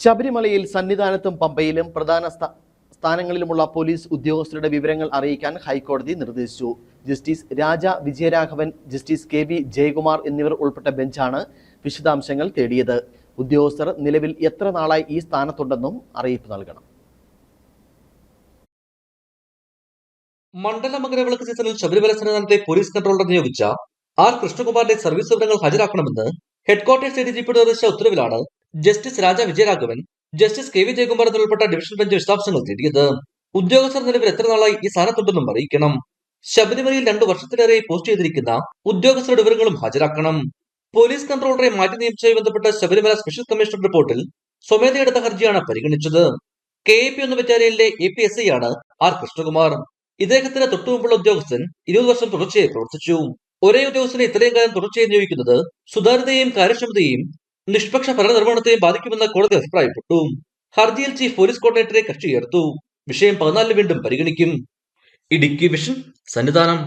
ശബരിമലയിൽ സന്നിധാനത്തും പമ്പയിലും പ്രധാന സ്ഥാനങ്ങളിലുമുള്ള പോലീസ് ഉദ്യോഗസ്ഥരുടെ വിവരങ്ങൾ അറിയിക്കാൻ ഹൈക്കോടതി നിർദ്ദേശിച്ചു. Justice Raja Vijayaraghavan justice K V Jayakumar എന്നിവർ ഉൾപ്പെട്ട ബെഞ്ചാണ് വിശദാംശങ്ങൾ തേടിയത്. ഉദ്യോഗസ്ഥർ നിലവിൽ എത്ര നാളായി ഈ സ്ഥാനത്തുണ്ടെന്നും അറിയിപ്പ് നൽകണം. മണ്ഡല മകരവിളക്ക് സീസണിൽ ശബരിമല സന്നിധാനത്തെ പോലീസ് കൺട്രോളർ നിയോഗിച്ച ആർ. കൃഷ്ണകുമാറിന്റെ സർവീസ് വിവരങ്ങൾ ഹാജരാക്കണമെന്ന് ഹെഡ്ക്വാർട്ടേഴ്സ് എ ഡി പി നിർദ്ദേശിച്ച ഉത്തരവിലാണ് justice Raja Vijayaraghavan justice K V Jayakumar ഉൾപ്പെട്ട ഡിവിഷൻ ബെഞ്ച് വിശദാംശങ്ങൾ തേടിയത് ഉദ്യോഗസ്ഥർ നിലവിൽ എത്ര നാളായി ഈ സ്ഥാനത്തുണ്ടെന്നും അറിയിക്കണം. ശബരിമലയിൽ രണ്ടു വർഷത്തിലേറെയായി പോസ്റ്റ് ചെയ്തിരിക്കുന്ന ഉദ്യോഗസ്ഥരുടെ വിവരങ്ങളും ഹാജരാക്കണം. പോലീസ് കൺട്രോളറെ മാറ്റി നിയമിച്ചതുമായി ബന്ധപ്പെട്ട ശബരിമല സ്പെഷ്യൽ കമ്മീഷണർ റിപ്പോർട്ടിൽ സ്വമേധയെടുത്ത ഹർജിയാണ് പരിഗണിച്ചത്. കെ എ പി ഒന്ന് ബറ്റാലിയനിലെ എ പി എസ് ഐ ആണ് ആർ കൃഷ്ണകുമാർ. ഇദ്ദേഹത്തിന് തൊട്ടുമുമ്പുള്ള ഉദ്യോഗസ്ഥൻ ഇരുപത് വർഷം തുടർച്ചയായി പ്രവർത്തിച്ചു. ഒരേ ഉദ്യോഗസ്ഥനെ ഇത്രയും കാലം തുടർച്ചയായി നിയോഗിക്കുന്നത് സുതാര്യതയെയും കാര്യക്ഷമതയെയും നിഷ്പക്ഷ ഭരണനിർവഹണത്തെയും ബാധിക്കുമെന്ന് കോടതി അഭിപ്രായപ്പെട്ടു. ഹർജിയിൽ ചീഫ് പോലീസ് കോർഡിനേറ്ററെ കക്ഷി ചേർത്തു വിഷയം പതിനാലിന് വീണ്ടും പരിഗണിക്കും. ഇടുക്കി വിഷൻ സന്നിധാനം.